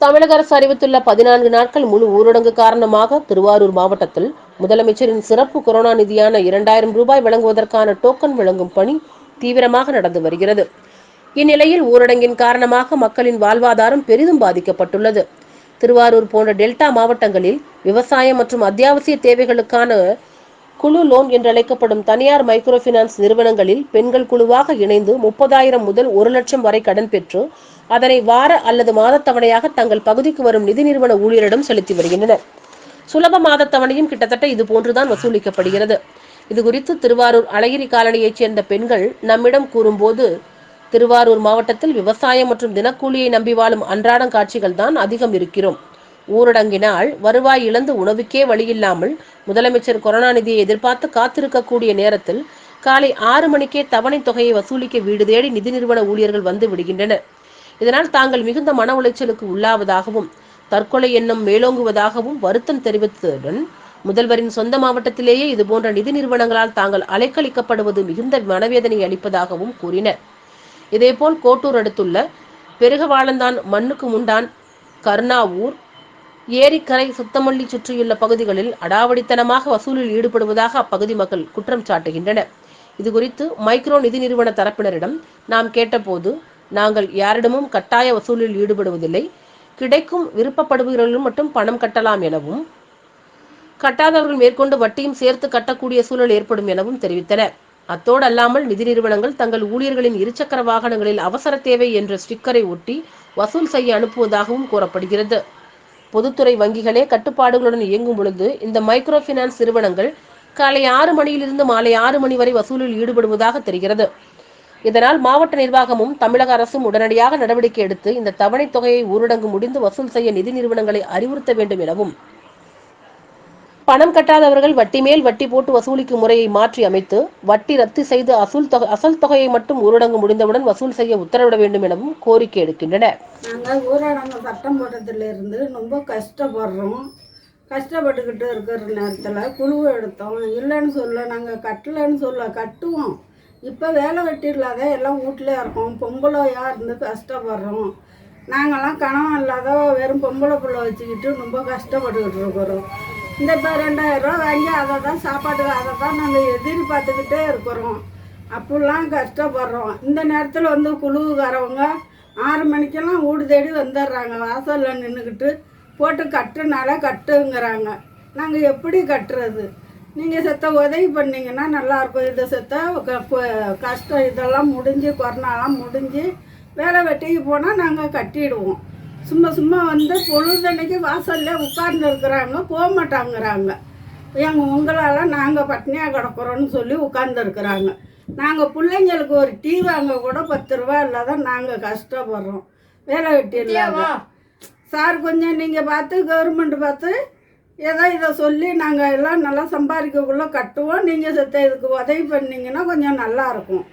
தமிழக அரசு அறிவித்துள்ள பதினான்கு நாட்கள் முழு ஊரடங்கு காரணமாக திருவாரூர் மாவட்டத்தில் முதலமைச்சரின் சிறப்பு கொரோனா நிதியான இரண்டாயிரம் ரூபாய் வழங்குவதற்கான டோக்கன் வழங்கும் பணி தீவிரமாக நடந்து வருகிறது. இந்நிலையில் ஊரடங்கின் காரணமாக மக்களின் வாழ்வாதாரம் பெரிதும் பாதிக்கப்பட்டுள்ளது. திருவாரூர் போன்ற டெல்டா மாவட்டங்களில் விவசாயம் மற்றும் அத்தியாவசிய தேவைகளுக்கான குழு லோன் என்றழைக்கப்படும் தனியார் மைக்ரோ பினான்ஸ் நிறுவனங்களில் பெண்கள் குழுவாக இணைந்து முப்பதாயிரம் முதல் ஒரு லட்சம் வரை கடன் பெற்று அதனை வார அல்லது மாதத்தவணையாக தங்கள் பகுதிக்கு வரும் நிதி நிறுவன ஊழியரிடம் செலுத்தி வருகின்றனர். சுலப மாதத்தவணையும் கிட்டத்தட்ட இது போன்றுதான் வசூலிக்கப்படுகிறது. இது குறித்து திருவாரூர் அழகிரி காலனியைச் சேர்ந்த பெண்கள் நம்மிடம் கூறும்போது திருவாரூர் மாவட்டத்தில் விவசாயம் மற்றும் தினக்கூலியை நம்பி வாழும் அன்றாடம் காட்சிகள் தான் அதிகம் இருக்கிறோம். ஊரடங்கினால் வருவாய் இழந்து உணவுக்கே வழியில்லாமல் முதலமைச்சர் கொரோனா நிதியை எதிர்பார்த்து காத்திருக்கக்கூடிய நேரத்தில் காலை ஆறு மணிக்கே தவணை தொகையை வசூலிக்க வீடு தேடி நிதி நிறுவன ஊழியர்கள் வந்து விடுகின்றனர். இதனால் தாங்கள் மிகுந்த மன உளைச்சலுக்கு உள்ளாவதாகவும் தற்கொலை எண்ணம் மேலோங்குவதாகவும் வருத்தம் தெரிவித்ததுடன் முதல்வரின் சொந்த மாவட்டத்திலேயே இதுபோன்ற நிதி நிறுவனங்களால் தாங்கள் அலைக்கழிக்கப்படுவது மிகுந்த மனவேதனை அளிப்பதாகவும் கூறினர். இதேபோல் கோட்டூர் அடுத்துள்ள பெருகவாளந்தான் மண்ணுக்கு முண்டான் கர்ணாவூர் ஏரிக்கரை சுத்தமல்லி சுற்றியுள்ள பகுதிகளில் அடாவடித்தனமாக வசூலில் ஈடுபடுவதாக அப்பகுதி மக்கள் குற்றம் சாட்டுகின்றனர். இதுகுறித்து மைக்ரோ நிதி நிறுவன தரப்பினரிடம் நாம் கேட்டபோது நாங்கள் யாரிடமும் கட்டாய வசூலில் ஈடுபடுவதில்லை. கிடைக்கும் விருப்பப்படுபவர்களும் மட்டும் பணம் கட்டலாம் எனவும் கட்டாதவர்கள் மேற்கொண்டு வட்டியும் சேர்த்து கட்டக்கூடிய சூழல் ஏற்படும் எனவும் தெரிவித்தனர். அத்தோடு அல்லாமல் நிதி நிறுவனங்கள் தங்கள் ஊழியர்களின் இருசக்கர வாகனங்களில் அவசர தேவை என்ற ஸ்டிக்கரை ஒட்டி வசூல் செய்ய அனுப்புவதாகவும் கூறப்படுகிறது. பொதுத்துறை வங்கிகளே கட்டுப்பாடுகளுடன் இயங்கும் பொழுது இந்த மைக்ரோ பினான்ஸ் நிறுவனங்கள் காலை ஆறு மணியிலிருந்து மாலை ஆறு மணி வரை வசூலில் ஈடுபடுவதாக தெரிகிறது. இதனால் மாவட்ட நிர்வாகமும் தமிழக அரசும் உடனடியாக நடவடிக்கை எடுத்து இந்த தவணைத் தொகையை ஊரடங்கு முடிந்து வசூல் செய்ய நிதி நிறுவனங்களை அறிவுறுத்த வேண்டும் எனவும் பணம் கட்டாதவர்கள் வட்டி மேல் வட்டி போட்டு வசூலிக்கும் முறையை மாற்றி அமைத்து வட்டி ரத்து செய்து அசூல் தொகை அசல் தொகையை மட்டும் ஊரடங்கு முடிந்தவுடன் வசூல் செய்ய உத்தரவிட வேண்டும் எனவும் கோரிக்கை எடுக்கின்றனர். நாங்கள் ஊரடங்கு சட்டம் போட்டதிலிருந்து ரொம்ப கஷ்டப்படுறோம். கஷ்டப்பட்டுக்கிட்டு இருக்கிற நேரத்தில் குழு எடுத்தோம். இல்லைன்னு சொல்ல நாங்கள் கட்டலைன்னு சொல்ல கட்டுவோம். இப்போ வேலை வெட்டி இல்லாத எல்லாம் வீட்டிலே இருக்கோம். பொம்பளையாக இருந்து கஷ்டப்படுறோம். நாங்கள்லாம் கணவன் இல்லாத வெறும் பொம்பளை பிள்ளை வச்சுக்கிட்டு ரொம்ப கஷ்டப்பட்டுக்கிட்டு இருக்கிறோம். இந்த இப்போ ரெண்டாயிரம் ரூபா வாங்கி அதை தான் சாப்பாடு அதை தான் நாங்கள் எதிர்பார்த்துக்கிட்டே இருக்கிறோம். அப்படிலாம் கஷ்டப்படுறோம். இந்த நேரத்தில் வந்து குழுவுக்காரவங்க ஆறு மணிக்கெல்லாம் வீடு தேடி வந்துடுறாங்க. வாசலில் நின்றுக்கிட்டு போட்டு கட்டுனால கட்டுங்கிறாங்க. நாங்கள் எப்படி கட்டுறது? நீங்கள் செத்த உதவி பண்ணிங்கன்னா நல்லாயிருக்கும். இதை செத்த கஷ்டம் இதெல்லாம் முடிஞ்சு கொரோனாலாம் முடிஞ்சு வேலை வெட்டிக்கு போனால் நாங்கள் கட்டிடுவோம். சும்மா சும்மா வந்து பொழுதன்னைக்கு வாசல்ல உட்கார்ந்து இருக்கிறாங்க போக மாட்டாங்கிறாங்க. எங்கள் உங்களால் நாங்கள் பட்னியாக கிடக்குறோன்னு சொல்லி உட்காந்துருக்குறாங்க நாங்கள் பிள்ளைங்களுக்கு ஒரு டீ வாங்க கூட பத்து ரூபா இல்லாத நாங்கள் கஷ்டப்படுறோம். வேலை வெட்டி சார் கொஞ்சம் நீங்கள் பார்த்து கவர்மெண்ட் பார்த்து ஏதோ இதை சொல்லி நாங்கள் எல்லாம் நல்லா சம்பாதிக்கக்குள்ளே கட்டுவோம். நீங்கள் செத்த இதுக்கு உதவி பண்ணீங்கன்னா கொஞ்சம் நல்லா இருக்கும்.